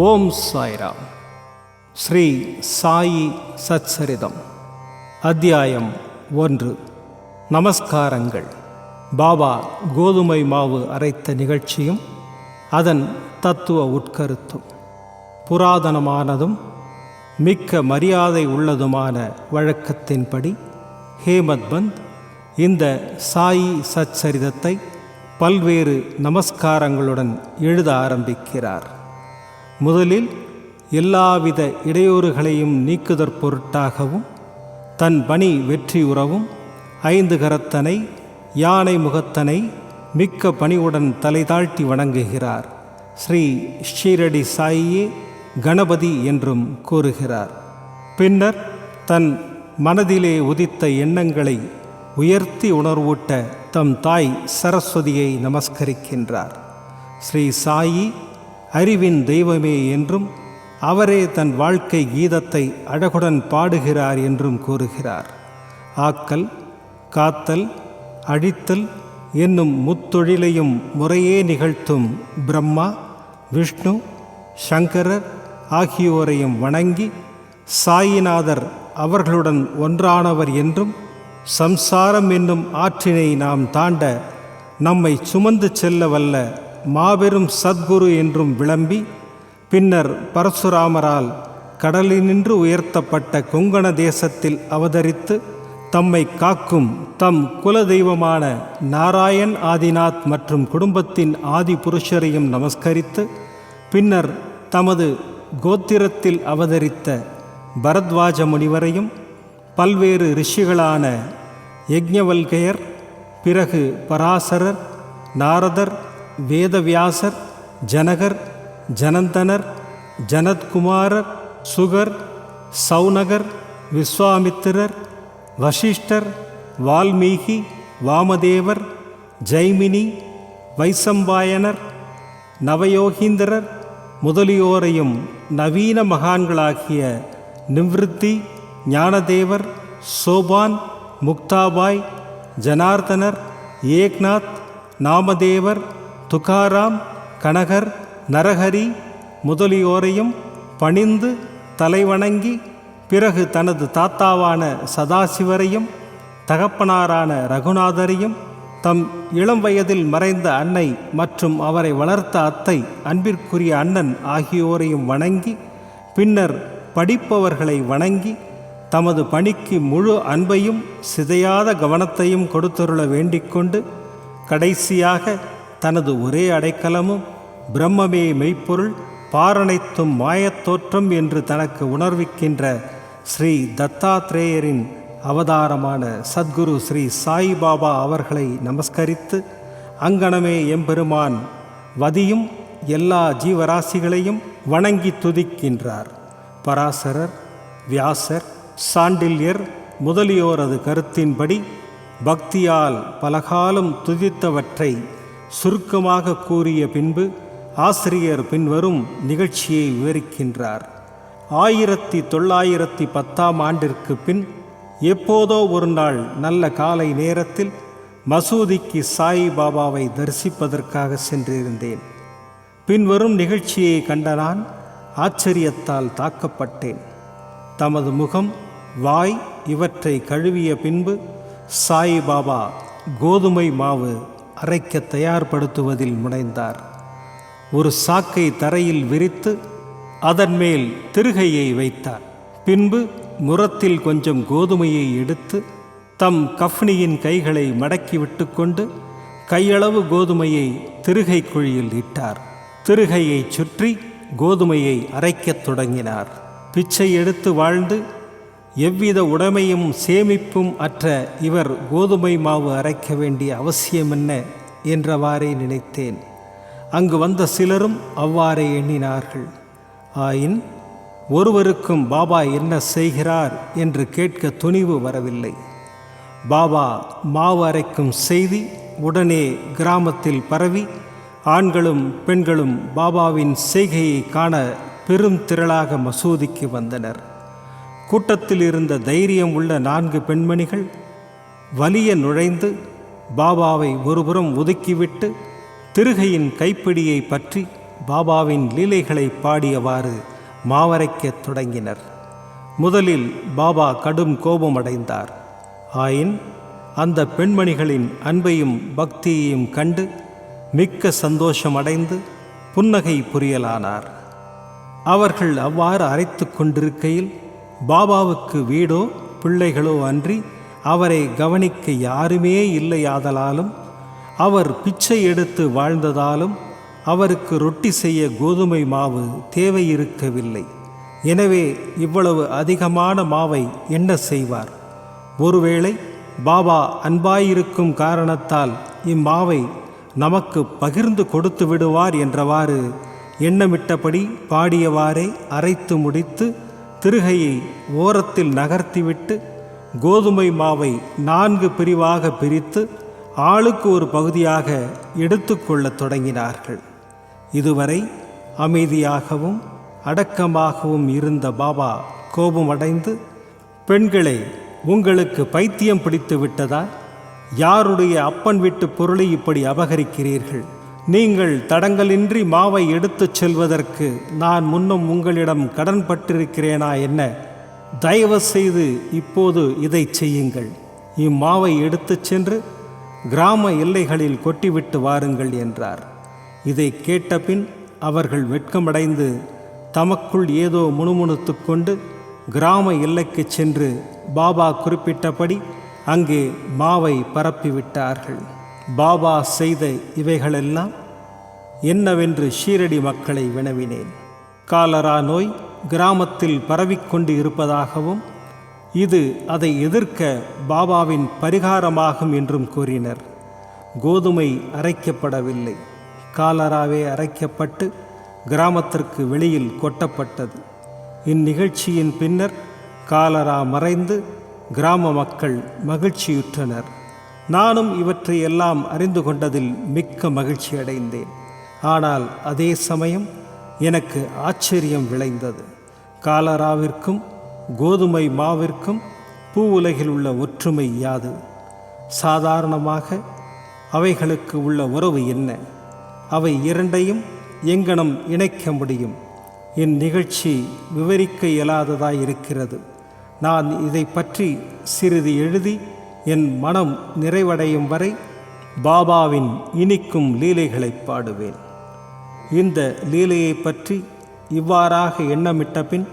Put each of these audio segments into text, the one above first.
ஓம் சாய்ராம் ஸ்ரீ சாயி சச்சரிதம் அத்தியாயம் ஒன்று. நமஸ்காரங்கள். பாபா கோதுமை மாவு அரைத்த நிகழ்ச்சியும் அதன் தத்துவ உட்கருத்தும். புராதனமானதும் மிக்க மரியாதை உள்ளதுமான வழக்கத்தின்படி ஹேமத்பந்த் இந்த சாயி சச்சரிதத்தை பல்வேறு நமஸ்காரங்களுடன் எழுத ஆரம்பிக்கிறார். முதலில் எல்லாவித இடையூறுகளையும் நீக்குதற் பொருட்டாகவும் தன் பணி வெற்றியுறவும் ஐந்து கரத்தனை யானை முகத்தனை மிக்க பணிவுடன் தலை தாழ்த்தி வணங்குகிறார். ஸ்ரீ ஷீரடி சாயியே கணபதி என்றும் கூறுகிறார். பின்னர் தன் மனதிலே உதித்த எண்ணங்களை உயர்த்தி உணர்வூட்ட தம் தாய் சரஸ்வதியை நமஸ்கரிக்கின்றார். ஸ்ரீ சாயி அறிவின் தெய்வமே என்றும் அவரே தன் வாழ்க்கை கீதத்தை அழகுடன் பாடுகிறார் என்றும் கூறுகிறார். ஆக்கல் காத்தல் அழித்தல் என்னும் முத்தொழிலையும் முறையே நிகழ்த்தும் பிரம்மா விஷ்ணு சங்கரர் ஆகியோரையும் வணங்கி சாயிநாதர் அவர்களுடன் ஒன்றானவர் என்றும் சம்சாரம் என்னும் ஆற்றினை நாம் தாண்ட நம்மை சுமந்து செல்ல வல்ல மாபெரும் சத்குரு என்றும் விளம்பி பின்னர் பரசுராமரால் கடலினின்று உயர்த்தப்பட்ட கொங்கண தேசத்தில் அவதரித்து தம்மை காக்கும் தம் குலதெய்வமான நாராயண் ஆதிநாத் மற்றும் குடும்பத்தின் ஆதி புருஷரையும் நமஸ்கரித்து பின்னர் தமது கோத்திரத்தில் அவதரித்த பரத்வாஜ முனிவரையும் பல்வேறு ரிஷிகளான யக்ஞவல்கையர் பிறகு பராசரர் நாரதர் வேதவியாசர் ஜனகர் ஜனந்தனர் ஜனத்குமாரர் சுகர் சௌனகர் விஸ்வாமித்திரர் வசிஷ்டர் வால்மீகி வாமதேவர் ஜெய்மினி வைசம்பாயனர் நவயோகீந்திரர் முதலியோரையும் நவீன மகான்களாகிய நிவ்ருத்தி ஞானதேவர் சோபான் முக்தாபாய் ஜனார்தனர் ஏக்நாத் நாமதேவர் துகாராம் கனகர் நரஹரி முதலியோரையும் பணிந்து தலைவணங்கி பிறகு தனது தாத்தாவான சதாசிவரையும் தகப்பனாரான ரகுநாதரையும் தம் இளம் வயதில் மறைந்த அன்னை மற்றும் அவரை வளர்த்த அத்தை அன்பிற்குரிய அண்ணன் ஆகியோரையும் வணங்கி பின்னர் படிப்பவர்களை வணங்கி தமது பணிக்கு முழு அன்பையும் சிதையாத கவனத்தையும் கொடுத்தருள வேண்டிக்கொண்டு கடைசியாக தனது ஒரே அடைக்கலமும் பிரம்மமே மெய்ப்பொருள் பாரனைத்தும் மாயத்தோற்றம் என்று தனக்கு உணர்விக்கின்ற ஸ்ரீ தத்தாத்ரேயரின் அவதாரமான சத்குரு ஸ்ரீ சாய்பாபா அவர்களை நமஸ்கரித்து அங்கனமே எம்பெருமான் வதியும் எல்லா ஜீவராசிகளையும் வணங்கி துதிக்கின்றார். பராசரர் வியாசர் சாண்டில்யர் முதலியோரது கருத்தின்படி பக்தியால் பலகாலம் துதித்தவற்றை சுருக்கமாக கூறிய பின்பு ஆசிரியர் பின்வரும் நிகழ்ச்சியை விவரிக்கின்றார். ஆயிரத்தி தொள்ளாயிரத்தி பத்தாம் ஆண்டிற்கு பின் எப்போதோ ஒரு நாள் நல்ல காலை நேரத்தில் மசூதிக்கு சாய் பாபாவை தரிசிப்பதற்காக சென்றிருந்தேன். பின்வரும் நிகழ்ச்சியை கண்ட நான் ஆச்சரியத்தால் தாக்கப்பட்டேன். தமது முகம் வாய் இவற்றை கழுவிய பின்பு சாய் பாபா கோதுமை மாவு அரைக்க தயார்படுத்துவதில் முனைந்தார். ஒரு சாக்கை தரையில் விரித்து அதன் மேல் திருகையை வைத்தார். பின்பு முரத்தில் கொஞ்சம் கோதுமையை எடுத்து தம் கஃப்னியின் கைகளை மடக்கி விட்டுக்கொண்டு கையளவு கோதுமையை திருகை குழியில் இட்டார். திருகையை சுற்றி கோதுமையை அரைக்கத் தொடங்கினார். பிச்சை எடுத்து வாழ்ந்து எவ்வித உடைமையும் சேமிப்பும் அற்ற இவர் கோதுமை மாவு அரைக்க வேண்டிய அவசியம் என்ன என்றவாறே நினைத்தேன். அங்கு வந்த சிலரும் அவ்வாறே எண்ணினார்கள். ஆயின் ஒருவருக்கும் பாபா என்ன செய்கிறார் என்று கேட்க துணிவு வரவில்லை. பாபா மாவு அரைக்கும் செய்தி உடனே கிராமத்தில் பரவி ஆண்களும் பெண்களும் பாபாவின் செய்கையை காண பெரும் திரளாக மசூதிக்கு வந்தனர். கூட்டத்தில் இருந்த தைரியம் உள்ள நான்கு பெண்மணிகள் வலிய நுழைந்து பாபாவை ஒருபுறம் ஒதுக்கிவிட்டு திருகையின் கைப்பிடியை பற்றி பாபாவின் லீலைகளை பாடியவாறு மாவரைக்கத் தொடங்கினர். முதலில் பாபா கடும் கோபமடைந்தார். ஆயின் அந்த பெண்மணிகளின் அன்பையும் பக்தியையும் கண்டு மிக்க சந்தோஷமடைந்து புன்னகை புரியலானார். அவர்கள் அவ்வாறு அரைத்து கொண்டிருக்கையில் பாபாவுக்கு வீடோ பிள்ளைகளோ அன்றி அவரை கவனிக்க யாருமே இல்லையாதலாலும் அவர் பிச்சை எடுத்து வாழ்ந்ததாலும் அவருக்கு ரொட்டி செய்ய கோதுமை மாவு தேவை இருக்கவில்லை எனவே இவ்வளவு அதிகமான மாவை என்ன செய்வார்? ஒருவேளை பாபா அன்பாயிருக்கும் காரணத்தால் இம்மாவை நமக்கு பகிர்ந்து கொடுத்து விடுவார் என்றவாறு எண்ணமிட்டபடி பாடியவாறே அரைத்து முடித்து திருகையை ஓரத்தில் நகர்த்திவிட்டு கோதுமை மாவை நான்கு பிரிவாக பிரித்து ஆளுக்கு ஒரு பகுதியாக எடுத்துக்கொள்ளத் தொடங்கினார்கள். இதுவரை அமைதியாகவும் அடக்கமாகவும் இருந்த பாபா கோபமடைந்து பெண்களை உங்களுக்கு பைத்தியம் பிடித்து விட்டதா? யாருடைய அப்பன் வீட்டு பொருளை இப்படி அபகரிக்கிறீர்கள்? நீங்கள் தடங்கலின்றி மாவை எடுத்துச் செல்வதற்கு நான் முன்னும் உங்களிடம் கடன் பட்டிருக்கிறேனா என்ன? தயவு செய்து இப்போது இதை செய்யுங்கள். இம்மாவை எடுத்துச் சென்று கிராம எல்லைகளில் கொட்டிவிட்டு வாருங்கள் என்றார். இதை கேட்டபின் அவர்கள் வெட்கமடைந்து தமக்குள் ஏதோ முணுமுணுத்து கொண்டு கிராம எல்லைக்கு சென்று பாபா குறிப்பிட்டபடி அங்கே மாவை பரப்பிவிட்டார்கள். பாபா செய்த இவைகளெல்லாம் என்னவென்று ஷீரடி மக்களை வினவினேன். காலரா நோய் கிராமத்தில் பரவிக்கொண்டு இருப்பதாகவும் இது அதை எதிர்க்க பாபாவின் பரிகாரமாகும் என்றும் கூறினர். கோதுமை அரைக்கப்படவில்லை. காலராவே அரைக்கப்பட்டு கிராமத்திற்கு வெளியில் கொட்டப்பட்டது. இந்நிகழ்ச்சியின் பின்னர் காலரா மறைந்து கிராம மக்கள் மகிழ்ச்சியுற்றனர். நானும் இவற்றை எல்லாம் அறிந்து கொண்டதில் மிக்க மகிழ்ச்சி அடைந்தேன். ஆனால் அதே சமயம் எனக்கு ஆச்சரியம் விளைந்தது. காலராவிற்கும் கோதுமை மாவிற்கும் பூ உலகில் உள்ள ஒற்றுமை யாது? சாதாரணமாக அவைகளுக்கு உள்ள உறவு என்ன? அவை இரண்டையும் எங்கனம் இணைக்க முடியும்? இந்நிகழ்ச்சி விவரிக்க இயலாததாய் இருக்கிறது. நான் இதை பற்றி சிறிது எழுதி என் மனம் நிறைவடையும் வரை பாபாவின் இனிக்கும் லீலைகளை பாடுவேன். இந்த லீலையை பற்றி இவ்வாறாக எண்ணமிட்ட பின்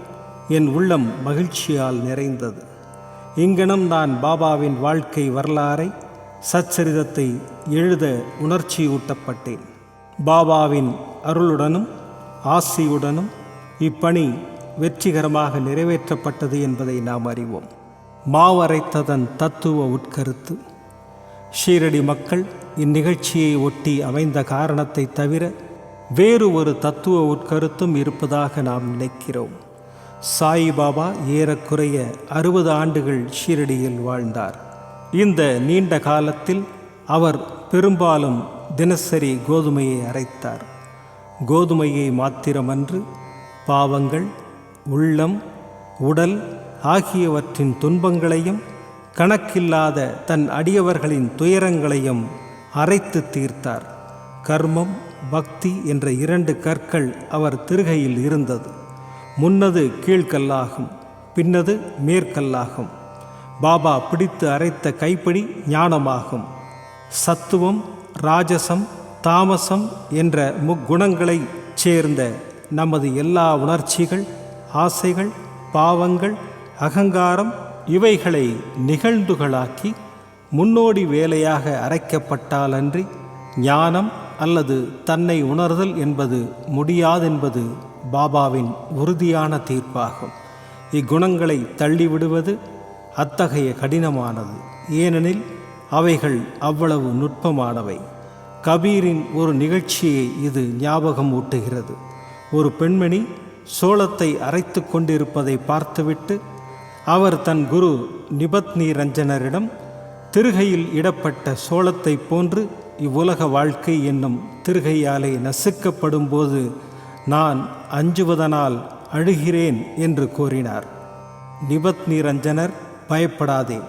என் உள்ளம் மகிழ்ச்சியால் நிறைந்தது. இங்கனம் நான் பாபாவின் வாழ்க்கை வரலாறை சச்சரிதத்தை எழுத உணர்ச்சியூட்டப்பட்டேன் பாபாவின் அருளுடனும் ஆசியுடனும் இப்பணி வெற்றிகரமாக நிறைவேற்றப்பட்டது என்பதை நாம் அறிவோம். மாவரைத்ததன் தத்துவ உட்கருத்து ஷீரடி மக்கள் இந்நிகழ்ச்சியை ஒட்டி அமைந்த காரணத்தை தவிர வேறு ஒரு தத்துவ உட்கருத்தும் இருப்பதாக நாம் நினைக்கிறோம். சாயிபாபா ஏறக்குறைய அறுபது ஆண்டுகள் ஷீரடியில் வாழ்ந்தார். இந்த நீண்ட காலத்தில் அவர் பெரும்பாலும் தினசரி கோதுமையை அரைத்தார். கோதுமையை மாத்திரமன்று பாவங்கள் உள்ளம் உடல் ஆகியவற்றின் துன்பங்களையும் கணக்கில்லாத தன் அடியவர்களின் துயரங்களையும் அரைத்து தீர்த்தார். கர்மம் பக்தி என்ற இரண்டு கற்கள் அவர் திருகையில் இருந்தது. முன்னது கீழ்கல்லாகும் பின்னது மேற்கல்லாகும். பாபா பிடித்து அரைத்த கைப்பிடி ஞானமாகும். சத்துவம் ராஜசம் தாமசம் என்ற முக்குணங்களைச் சேர்ந்த நமது எல்லா உணர்ச்சிகள் ஆசைகள் பாவங்கள் அகங்காரம் இவைகளை நிகழ்ந்துகளாக்கி முன்னோடி வேலையாக அரைக்கப்பட்டாலன்றி ஞானம் அல்லது தன்னை உணர்தல் என்பது முடியாதென்பது பாபாவின் உறுதியான தீர்ப்பாகும். இக்குணங்களை தள்ளிவிடுவது அத்தகைய கடினமானது. ஏனெனில் அவைகள் அவ்வளவு நுட்பமானவை. கபீரின் ஒரு நிகழ்ச்சியை இது ஞாபகம் ஊட்டுகிறது. ஒரு பெண்மணி சோளத்தை அரைத்து கொண்டிருப்பதை பார்த்துவிட்டு அவர் தன் குரு நிபத்னி ரஞ்சனரிடம் திருகையில் இடப்பட்ட சோளத்தைப் போன்று இவ்வுலக வாழ்க்கை என்னும் திருகையாலே நசுக்கப்படும்போது நான் அஞ்சுவதனால் அழுகிறேன் என்று கூறினார். நிபத் ரஞ்சனர் பயப்படாதே.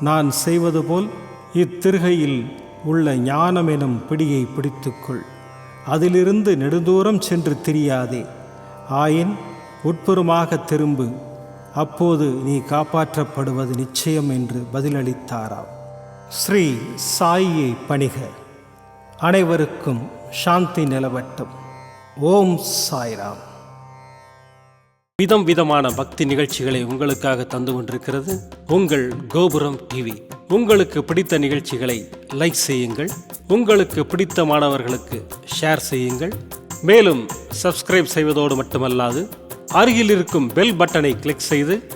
நான் செய்வது போல் இத்திருகையில் உள்ள ஞானம் எனும் பிடியை பிடித்துக்கொள். அதிலிருந்து நெடுந்தூரம் சென்று திரியாதே. ஆயின் உட்புறமாக திரும்பு. அப்போது நீ காப்பாற்றப்படுவது நிச்சயம் என்று பதிலளித்தாராம். ஸ்ரீ சாயியை பணிக. அனைவருக்கும் சாந்தி நிலவட்டும். ஓம் சாய்ராம். விதம் விதமான பக்தி நிகழ்ச்சிகளை உங்களுக்காக தந்து கொண்டிருக்கிறது உங்கள் கோபுரம் டிவி. உங்களுக்கு பிடித்த நிகழ்ச்சிகளை லைக் செய்யுங்கள். உங்களுக்கு பிடித்த மாணவர்களுக்கு ஷேர் செய்யுங்கள். மேலும் சப்ஸ்கிரைப் செய்வதோடு மட்டுமல்லாது அருகில் இருக்கும் பெல் பட்டனை கிளிக் செய்து